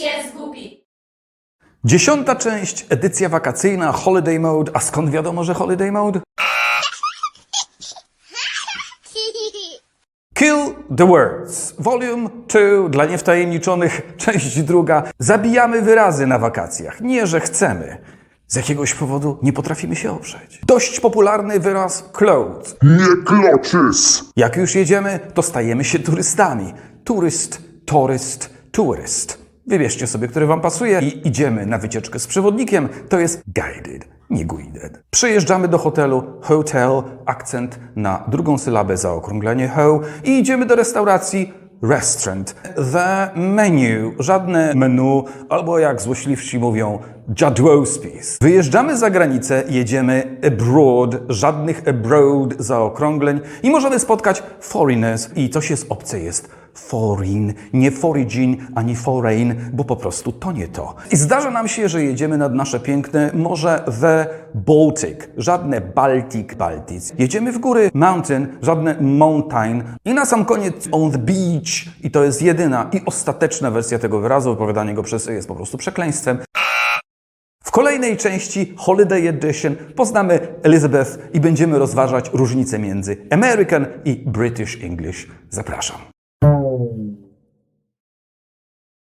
jest głupi. Dziesiąta część, edycja wakacyjna, Holiday Mode. A skąd wiadomo, że Holiday Mode? Kill the Words. Volume 2 dla niewtajemniczonych, część druga. Zabijamy wyrazy na wakacjach. Nie, że chcemy. Z jakiegoś powodu nie potrafimy się oprzeć. Dość popularny wyraz clothes. Nie kloczys! Jak już jedziemy, to stajemy się turystami. Turyst, toryst, tourist. Wybierzcie sobie, który wam pasuje i idziemy na wycieczkę z przewodnikiem. To jest guided, nie guided. Przyjeżdżamy do hotelu, hotel, akcent na drugą sylabę, zaokrąglenie ho i idziemy do restauracji restaurant. The menu, żadne menu, albo jak złośliwsi mówią, jadłospis. Wyjeżdżamy za granicę, jedziemy abroad, żadnych abroad zaokrągleń i możemy spotkać foreigners i coś jest obce jest foreign, nie foraging ani foreign, bo po prostu to nie to. I zdarza nam się, że jedziemy nad nasze piękne morze the Baltic, żadne Baltic, Baltic. Jedziemy w góry mountain, żadne mountain i na sam koniec on the beach i to jest jedyna i ostateczna wersja tego wyrazu, wypowiadanie go przez jest po prostu przekleństwem. W kolejnej części Holiday Edition poznamy Elizabeth i będziemy rozważać różnice między American i British English. Zapraszam.